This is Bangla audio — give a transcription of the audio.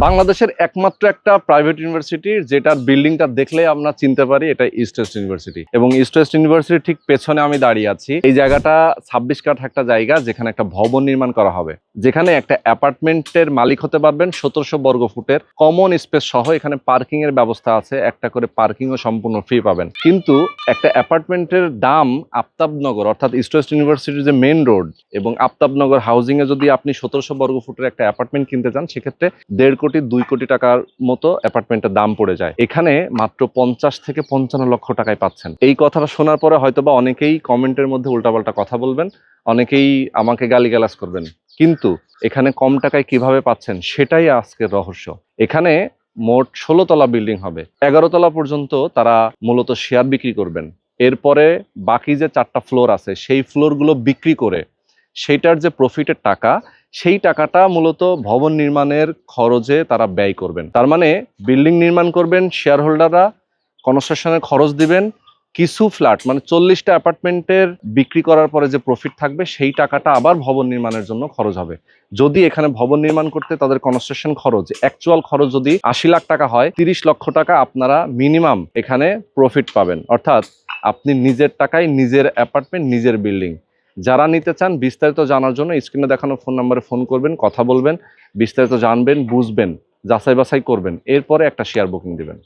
বাংলাদেশের একমাত্র একটা প্রাইভেট ইউনিভার্সিটি যেটার বিল্ডিংটা দেখলে আমরা চিনতে পারি, এটা ইস্ট ওয়েস্ট ইউনিভার্সিটি এবং ইস্ট ওয়েস্ট ঠিক পেছনে আমি দাঁড়িয়ে আছি। এই জায়গাটা ছাব্বিশ কাঠ একটা জায়গা, যেখানে একটা ভবন নির্মাণ করা হবে। যেখানে একটা অ্যাপার্টমেন্টের মালিক হতে পারবেন সতেরোশো বর্গ ফুটের কমন স্পেস সহ এখানে পার্কিং এর ব্যবস্থা আছে, একটা করে পার্কিংও সম্পূর্ণ ফ্রি পাবেন। কিন্তু একটা অ্যাপার্টমেন্টের দাম আফতাবনগর, অর্থাৎ ইস্ট ওয়েস্ট ইউনিভার্সিটির যে মেন রোড এবং আফতাবনগর হাউজিং এ যদি আপনি সতেরোশো বর্গ ফুটের একটা অ্যাপার্টমেন্ট কিনতে চান, সেক্ষেত্রে দেড় কোটি, দুই কোটি টাকার মতো অ্যাপার্টমেন্টের দাম পড়ে যায়। এখানে মাত্র পঞ্চাশ থেকে পঞ্চান্ন লক্ষ টাকায় পাচ্ছেন। এই কথাটা শোনার পরে হয়তোবা অনেকেই কমেন্টের মধ্যে উল্টাপাল্টা কথা বলবেন, অনেকেই আমাকে গালিগালাজ করবেন। কিন্তু এখানে কম টাকায় কীভাবে পাচ্ছেন সেটাই আজকের রহস্য। এখানে মোট ষোলো তলা বিল্ডিং হবে। এগারো তলা পর্যন্ত তারা মূলত শেয়ার বিক্রি করবেন। এরপরে বাকি যে চারটা ফ্লোর আছে, সেই ফ্লোরগুলো বিক্রি করে সেইটার যে প্রফিটের টাকা, সেই টাকাটা মূলত ভবন নির্মাণের খরচে তারা ব্যয় করবেন। তার মানে বিল্ডিং নির্মাণ করবেন শেয়ার হোল্ডাররা কনস্ট্রাকশনের খরচ দিবেন কিছু ফ্ল্যাট মানে চল্লিশটা অ্যাপার্টমেন্টের বিক্রি করার পরে যে প্রফিট থাকবে, সেই টাকাটা আবার ভবন নির্মাণের জন্য খরচ হবে। যদি এখানে ভবন নির্মাণ করতে তাদের কনস্ট্রাকশন খরচ অ্যাকচুয়াল খরচ যদি আশি লাখ টাকা হয়, তিরিশ লক্ষ টাকা আপনারা মিনিমাম এখানে প্রফিট পাবেন। অর্থাৎ আপনি নিজের টাকায় নিজের অ্যাপার্টমেন্ট নিজের বিল্ডিং যারা নিতে চান, বিস্তারিত জানার জন্য স্ক্রিনে দেখানো ফোন নাম্বারে ফোন করবেন, কথা বলবেন, বিস্তারিত জানবেন, বুঝবেন যাচাই বাছাই করবেন। এরপরে একটা শেয়ার বুকিং দিবেন।